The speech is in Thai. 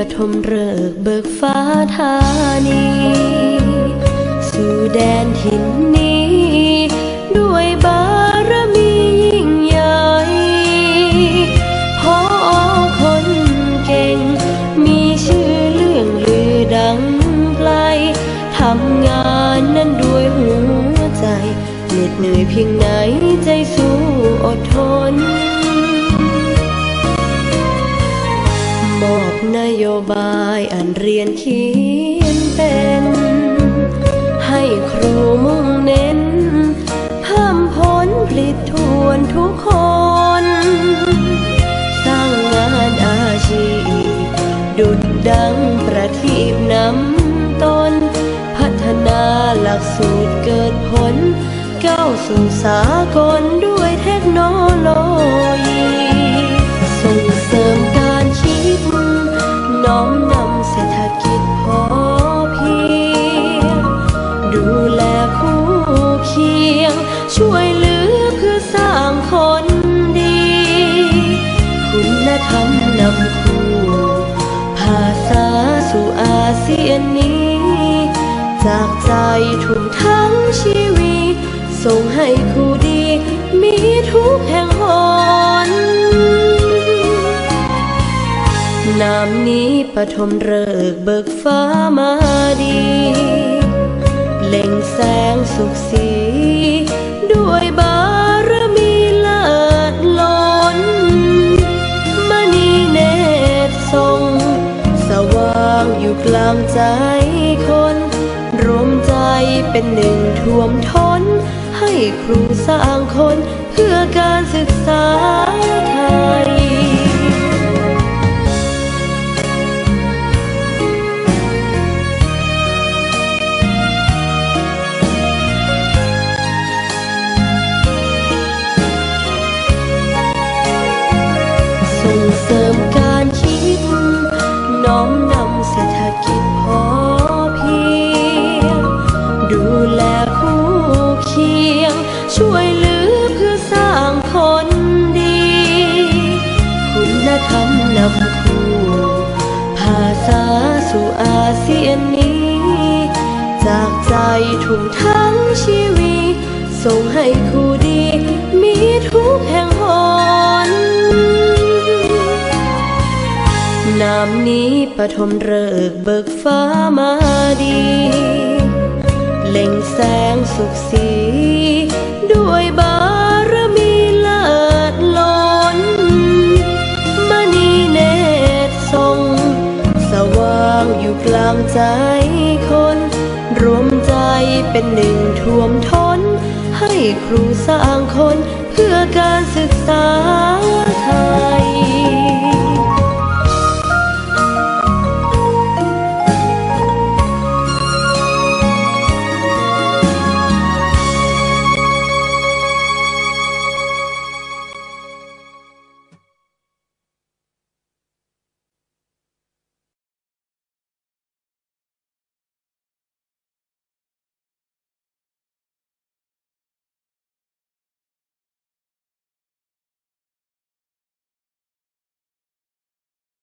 ปฐมฤกษ์เบิกฟ้าธานี สู่แดนถิ่นนี้ ด้วยบารมียิ่งใหญ่พอคนเก่ง มีชื่อเรื่องลือดังไกลทำงานนั้นด้วยหัวใจเหน็ดเหนื่อยเพียงไหนใจส นเป็น ให้ครูมุ่งเน้น เพิ่มผลผลิตทวนทุกคน สร้างงานอาชีพ ดุดดังประทีปนำตนพัฒนาหลักสูตรเกิดผล ก้าวสู่สากลด้วย ธรรมนำคู่ภาษาสู่อาเซียนนี้ จากใจทุ่มทั้งชีวิต ส่งให้ครูดี มีทุกแห่งหนนามนี้ปฐมฤกษ์เบิกฟ้ามาดี เล่งแสงสุขสี กลางใจคน รวมใจเป็นหนึ่งท่วมท้น ให้ครูสร้างคนเพื่อการศึกษาไทยส่งเสริม ศรษฐกิจพอเพียง ดูแลคู่เคียง ช่วยเหลือเพื่อสร้างคนดี คุณธรรมนำคู่ภาษาสู่อาเซียนนี้ จากใจทุ่มทั้งชีวิต ส่งให้คู่ดี มีทุกแห่ง นี้ปฐมฤกเบิกฟ้ามาดี เล่งแสงสุขสี ด้วยบารมีเลิศล้นมณีเนตรทรง สว่างอยู่กลางใจคน รวมใจเป็นหนึ่งท่วมท้น ให้ครูสร้างคนเพื่อการศึกษาไทย